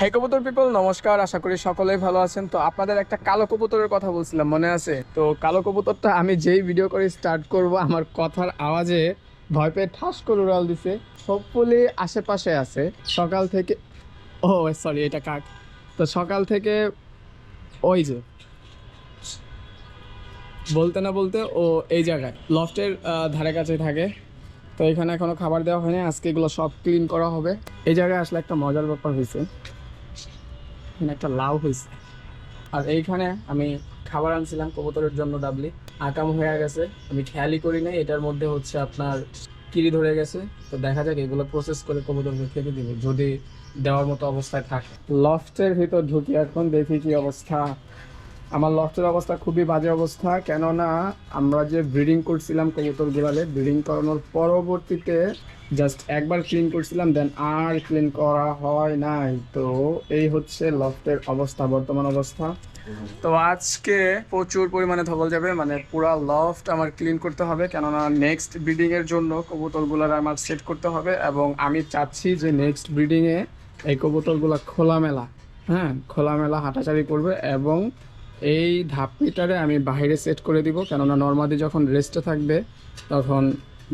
হে কবুতর পিপল নমস্কার। আশা করি সকলেই ভালো আছেন। তো আপনাদের একটা কালো কবুতরের কথা বলছিলাম, মনে আছে? তো কালো কবুতরটা আমি যেই ভিডিও করে স্টার্ট করব, আমার কথার আওয়াজে ভয় পেয়ে ঠাস করে উড়াল দিছে। হোপফুলি আশেপাশে আছে। সকাল থেকে, ও সরি এটা কাক। তো সকাল থেকে ওই যে, বলতে না বলতে ও এই জায়গায় লফটের ধারে কাছে থাকে। তো এখানে এখনও খাবার দেওয়া হয়নি, আজকে এগুলো সব ক্লিন করা হবে। এই জায়গায় আসলে একটা মজার ব্যাপার হয়েছে। এখানে একটা লাউ হয়েছে আর এইখানে আমি খাবার আনছিলাম কবুতরের জন্য ডাবলি। আকাম হয়ে গেছে। আমি খেয়ালই করি নাই, এটার মধ্যে হচ্ছে আপনার কিরি ধরে গেছে। তো দেখা যাক এগুলো প্রসেস করে কবুতরকে খেতে দিব, যদি দেওয়ার মতো অবস্থায় থাকে। লফটের ভিতর ঢুকি, এখন দেখি কি অবস্থা। আমার লফটের অবস্থা খুবই বাজে অবস্থা, কেননা আমরা যে ব্রিডিং করছিলাম কবুতর গুলালে ব্রিডিং করানোর পরবর্তীতে জাস্ট একবার ক্লিন করছিলাম দেন আর ক্লিন করা হয় নাই। তো এই হচ্ছে লফটের অবস্থা, বর্তমান অবস্থা। তো আজকে প্রচুর পরিমাণে ধবল যাবে মানে পুরা লফট আমার ক্লিন করতে হবে, কেননা নেক্সট ব্রিডিং এর জন্য কবুতরগুলার আমার সেট করতে হবে, এবং আমি চাচ্ছি যে নেক্সট ব্রিডিং এ এই কবুতরগুলা খোলামেলা হ্যাঁ খোলামেলা হাঁটাচারি করবে, এবং এই ধাপ্পিটারে আমি বাইরে সেট করে দিব। কেননা নর্মালি যখন রেস্টে থাকবে, তখন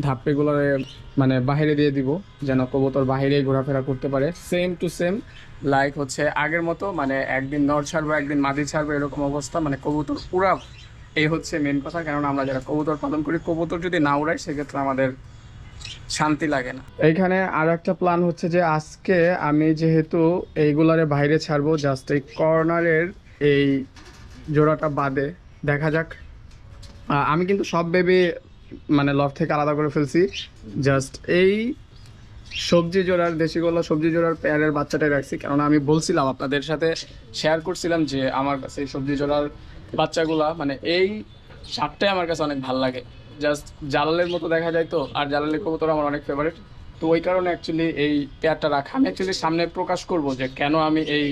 ধাপ্পিগুলোরে মানে বাইরে দিয়ে দিব, যেন কবুতর বাইরেই ঘোরাফেরা করতে পারে। সেম টু সেম লাইক হচ্ছে আগের মতো মানে একদিন নর ছাড়বো, একদিন মাদি ছাড়বো, এরকম অবস্থা। মানে কবুতর পুরা, এই হচ্ছে মেন কথা। কেননা আমরা যারা কবুতর পালন করি, কবুতর যদি না উড়াই সেক্ষেত্রে আমাদের শান্তি লাগে না। এইখানে আর একটা প্ল্যান হচ্ছে যে আজকে আমি যেহেতু এইগুলারে বাইরে ছাড়বো জাস্ট এই কর্নারের এই জোড়াটা বাদে। দেখা যাক। আমি কিন্তু সব বেবি মানে লফ থেকে আলাদা করে ফেলছি। জাস্ট এই সবজি জোড়ার দেশিগুলো সবজি জোড়ার পেয়ারের বাচ্চাটাই রাখছি। কেননা আমি বলছিলাম আপনাদের সাথে শেয়ার করছিলাম যে আমার কাছে এই সবজি জোড়ার বাচ্চাগুলা মানে এই সারটাই আমার কাছে অনেক ভালো লাগে। জাস্ট জালালের মতো দেখা যায় তো, আর জালালের কবুতর আমার অনেক ফেভারিট তো ওই কারণে অ্যাকচুয়ালি এই পেয়ারটা রাখা। আমি অ্যাকচুয়ালি সামনে প্রকাশ করব যে কেন আমি এই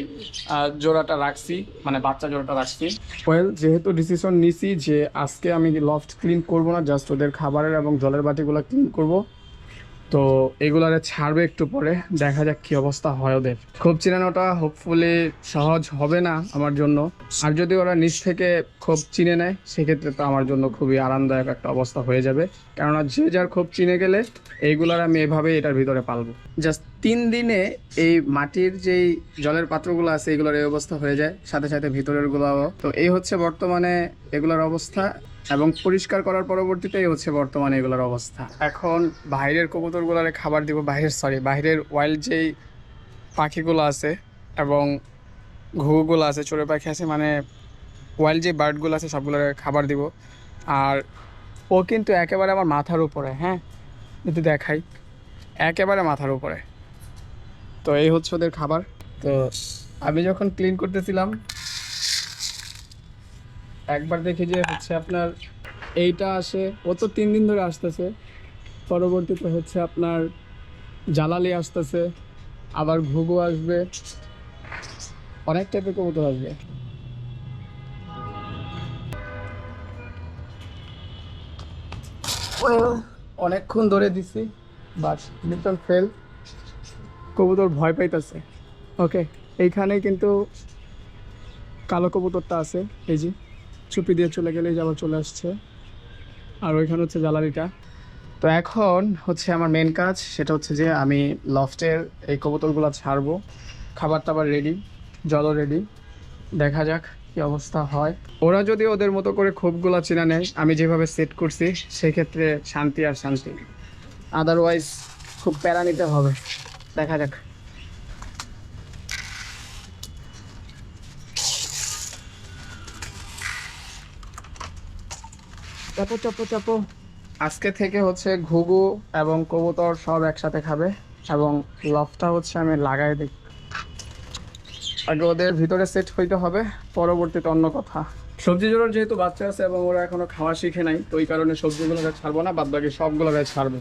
জোড়াটা রাখছি মানে বাচ্চা জোড়াটা রাখছি। ওয়েল যেহেতু ডিসিশন নিছি যে আজকে আমি লফট ক্লিন করব না জাস্ট ওদের খাবারের এবং জলের বাটিগুলো ক্লিন করব তো এগুলারে ছাড়বে একটু পরে, দেখা যাক কি অবস্থা হয় ওদের। খুব চিনানোটা হোপফুলি সহজ হবে না আমার জন্য। আর যদি ওরা নিচ থেকে খুব চিনে নেয়, সেক্ষেত্রে তো আমার জন্য খুবই আরামদায়ক একটা অবস্থা হয়ে যাবে। কেননা যে যার খুব চিনে গেলে, এইগুলার আমি এভাবে এটার ভিতরে পালবো। জাস্ট তিন দিনে এই মাটির যেই জলের পাত্রগুলো আছে, এগুলোর এই অবস্থা হয়ে যায়, সাথে সাথে ভিতরের গুলাও তো এই হচ্ছে বর্তমানে এগুলোর অবস্থা। এবং পরিষ্কার করার পরবর্তীতে এই হচ্ছে বর্তমানে এগুলোর অবস্থা। এখন বাইরের কবুতরগুলোরে খাবার দিব, বাইরের সরি বাইরের ওয়াইল্ড যেই পাখিগুলো আছে এবং ঘুঘুগুলো আছে, চড়ে পাখি আছে মানে ওয়াইল্ড যে বার্ডগুলো আছে সবগুলোর খাবার দিব। আর ও কিন্তু একেবারে আমার মাথার উপরে হ্যাঁ? যদি দেখাই, একেবারে মাথার উপরে। তো এই হচ্ছে ওদের খাবার। তো আমি যখন ক্লিন করতেছিলাম একবার দেখি যে হচ্ছে আপনার এইটা আসে। ও তো তিন দিন ধরে আসতেছে। পরবর্তীতে হচ্ছে আপনার জালালি আসতেছে। আবার ঘুঘু আসবে। অনেক টাইপের কবুতর আসবে। অনেকক্ষণ ধরে দিছি বাট লিটল ফেল কবুতর ভয় পাইতেছে। ওকে এইখানে কিন্তু কালো কবুতরটা আছে এই যে। চুপি দিয়ে চলে গেলে এই যে আবার চলে আসছে। আর ওইখানে হচ্ছে জ্বালানিটা। তো এখন হচ্ছে আমার মেন কাজ, সেটা হচ্ছে যে আমি লফটের এই কবুতরগুলো ছাড়বো। খাবার টাবার রেডি জলও রেডি দেখা যাক কি অবস্থা হয়। ওরা যদি ওদের মতো করে খোপগুলো চেনা নেয়, আমি যেভাবে সেট করছি, সেক্ষেত্রে শান্তি আর শান্তি। আদারওয়াইজ খুব প্যারা নিতে হবে। দেখা যাক। চাপো চাপো চাপো। আজকে থেকে হচ্ছে ঘুঘু এবং কবুতর সব একসাথে খাবে এবং লফটা হচ্ছে আমি লাগাই দিই। আগে ওদের ভিতরে সেট হইতে হবে পরবর্তীতে অন্য কথা। সবজি জোড়ার যেহেতু বাচ্চা আছে এবং ওরা এখনও খাওয়া শিখে নাই তো ওই কারণে সবজিগুলোকে ছাড়বো না বাদ বাকি সবগুলোকে ছাড়বো।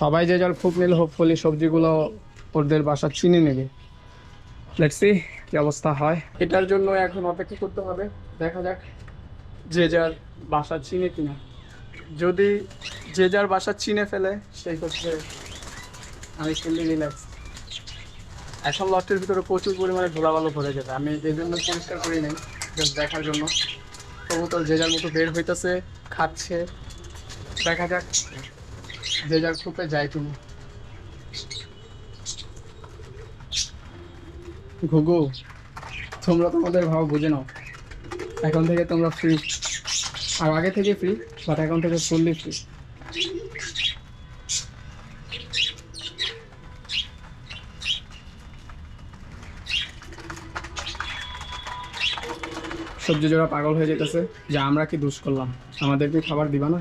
সবাই যে যার খুব নিলে হোপফুলি সবজিগুলো ওদের বাসা চিনে নেবে। লেটসি সি কি অবস্থা হয়। এটার জন্য এখন অপেক্ষা করতে হবে দেখা যাক। যে যার বাসা চিনে কিনা। যদি যে যার বাসা চিনে ফেলে, সেই ক্ষেত্রে আমি ফুললি রিল্যাক্স এখন লটের ভিতরে প্রচুর পরিমাণে ধুলাবালু ভরে যাবে আমি এই জন্য পরিষ্কার করি নাই জাস্ট দেখার জন্য। তবু তো যে যার মতো বের হইতেছে, খাচ্ছে। দেখা যাক যে যার খুপে যায় তুমি ঘুঘু, তোমরা তোমাদের ভাব বুঝে নাও। এখন থেকে তোমরা ফ্রি আর আগে থেকে ফ্রি বাট এখন থেকে ফুললি ফ্রি সবজি জোড়া পাগল হয়ে যেতেছে যে আমরা কি দোষ করলাম? আমাদেরকে খাবার দিবা না?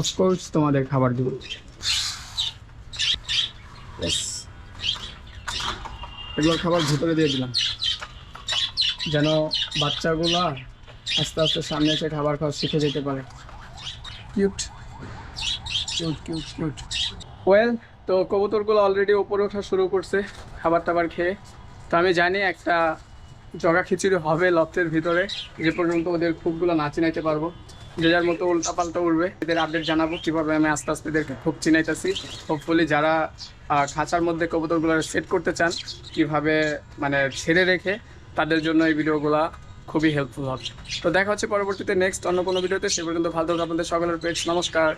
অফকোর্স তোমাদের খাবার দিব। এগুলোর খাবার ভিতরে দিয়ে দিলাম। যেন বাচ্চাগুলা আস্তে আস্তে সামনে এসে খাবার খাওয়া শিখে যেতে পারে। Cute cute cute cute well তো কবুতরগুলো অলরেডি ওপরে ওঠা শুরু করছে খাবার টাবার খেয়ে। তো আমি জানি একটা জগা খিচুড়ি হবে লফটের ভিতরে। যে পর্যন্ত ওদের খুবগুলো না চিনাইতে পারব। যে যার মতো উল্টা পাল্টা উঠবে এদের আপডেট জানাব কীভাবে আমি আস্তে আস্তে এদেরকে খুব চিনাইতেছি। হোপফুলি যারা খাঁচার মধ্যে কবুতরগুলো সেট করতে চান কীভাবে মানে ছেড়ে রেখে তাদের জন্য এই ভিডিওগুলো খুবই হেল্পফুল হবে। তো দেখা হচ্ছে পরবর্তীতে নেক্সট অন্য কোনো ভিডিওতে, সে পর্যন্ত ভালো থাকুন আপনাদের সকলের পেজ নমস্কার।